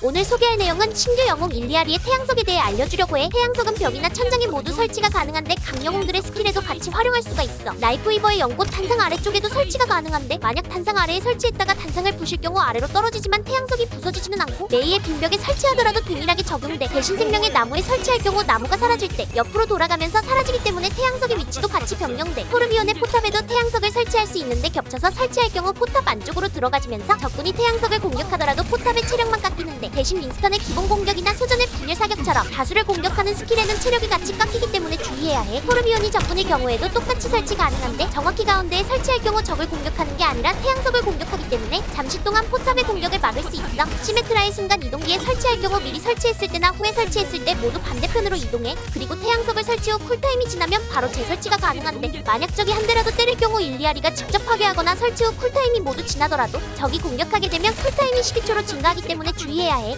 오늘 소개할 내용은 신규 영웅 일리아리의 태양석에 대해 알려주려고 해. 태양석은 벽이나 천장에 모두 설치가 가능한데 각 영웅들의 스킬에도 같이 활용할 수가 있어. 라이프이버의 연꽃 탄상 아래쪽에도 설치가 가능한데 만약 탄상 아래에 설치했다가 탄상을 부실 경우 아래로 떨어지지만 태양석이 부서지지는 않고 레이의 빈벽에 설치하더라도 동일하게 적용돼. 대신 생명의 나무에 설치할 경우 나무가 사라질 때 옆으로 돌아가면서 사라지기 때문에 태양석의 위치도 같이 변경돼. 토르비온의 포탑에도 태양석을 설치할 수 있는데 겹쳐서 설치할 경우 포탑 안쪽으로 들어가지면서 적군이 태양석을 공격하더라도 포탑의 체력만 깎이는데 대신 윈스턴의 기본 공격이나 소전의 분열 사격처럼 다수를 공격하는 스킬에는 체력이 같이 깎이기 때문에 주의해야 해. 토르비온이 적군의 경우에도 똑같이 설치 가능한데 정확히 가운데에 설치할 경우 적을 공격하는 게 아니라 태양석을 공격하기 때문에 잠시 동안 포탑의 공격을 막을 수 있어. 시메트라의 순간 이동기에 설치할 경우 미리 설치했을 때나 후에 설치했을 때 모두 반대편으로 이동해. 그리고 태양석을 설치 후 쿨타임이 지나면 바로 재설치가 가능한데 만약 적이 한 대라도 때릴 경우 일리아리가 직접 파괴하거나 설치 후 쿨타임이 모두 지나더라도 적이 공격하게 되면 쿨타임이 12초로 증가하기 때문에 주의해야 해.